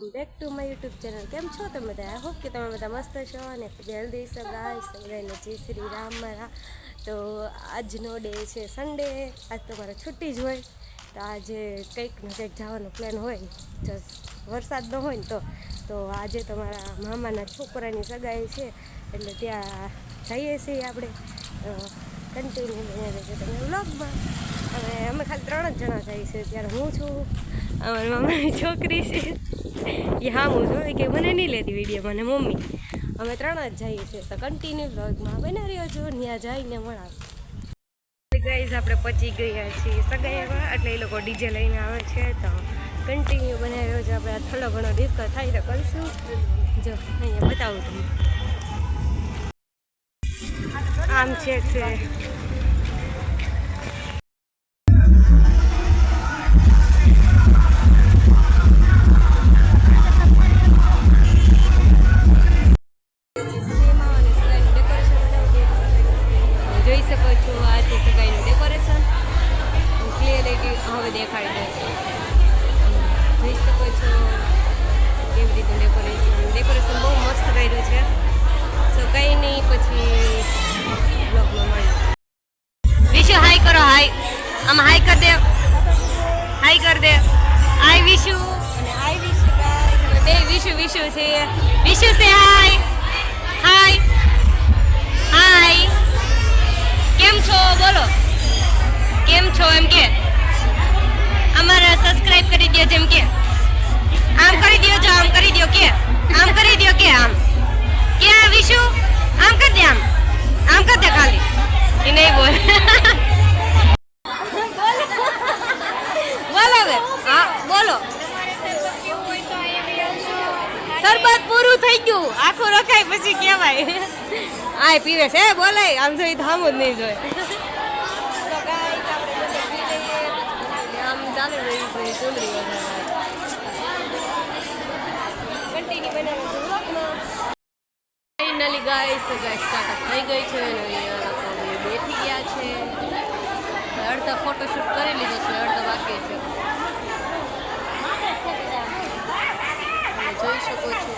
Back to my YouTube channel કેમ છો તમે બધા? આઈ હોપ કે તમે બધા મસ્ત છો અને જલ્દી હેલ્ધી સગાઈને જય શ્રી રામ મારા. તો આજનો ડે છે સન્ડે આજ તમારે છુટ્ટી જ હોય. તો આજે કંઈક ને કંઈક જવાનો પ્લાન હોય. જો વરસાદ ન હોય ને તો. તો આજે તમારા મામાના છોકરાની સગાઈ છે. એટલે ત્યાં જઈએ છીએ આપણે. કન્ટિન્યુ તમે વ્લોગમાં અમે ખાલી ત્રણ જ જણા જઈએ છીએ ત્યારે હું છું, અમારી મમ્મીની છોકરી છે. એ હા હું છું કે મને નહીં લેતી વીડિયો મને મમ્મી. અમે ત્રણ જ જઈએ છીએ. તો કન્ટિન્યુ વ્લોગમાં બના રહ્યો છો ત્યાં જઈને મળાવ. ગાઈઝ આપણે પચી ગયા છીએ સગાઈમાં એટલે એ લોકો ડીજે લઈને આવે છે. તો કન્ટિન્યુ બનાવ્યો છે આપણે થોડો ઘણો ડિસ્કો થાય તો કરીશું. જો, અહીંયા બતાવું તમને. આમ છે. છો આ છે સગાઈનું ડેકોરેશન ક્લિયરિટી હવે દેખાડી દેશે જોઈ શકો છો કેવી રીતે ડેકોરેશન ડેકોરેશન બહુ મસ્ત કર્યું છે. સો કંઈ નહીં પછી બ્લોગમાં મળે. વિશુ હાઈ કરો હાઈ આમ હાઈ કર દે. હાઈ કર દે. આઈ વિશુ અને આઈ વિશુ બે વિશુ વિશુ છે. વિશુ સે હાય હાઈ બોલો. કેમ છો એમ કે? અમારા સબસ્ક્રાઇબ કરી દો જેમ કે. આમ કરી દો જો, આમ કરી દો કે. આમ કરી દો કે, આમ. ગયું આખું રખાય પછી કહેવાય આય પીવે છે બોલાય આમ જોઈ આમ જ નહીં જોઈ તો guys, આપણે બધે પી લઈએ. આમ ચાલી રહ્યું છે ચૂંદડી વગાડવા. Continue બનાવ્યું છે vlogમાં. Finally guys, તો guys startup થઈ ગઈ છે બેઠી ગયા છે અડધા ફોટોશૂટ કરી લીધો છે અડધો બાકી જોઈ શકો છો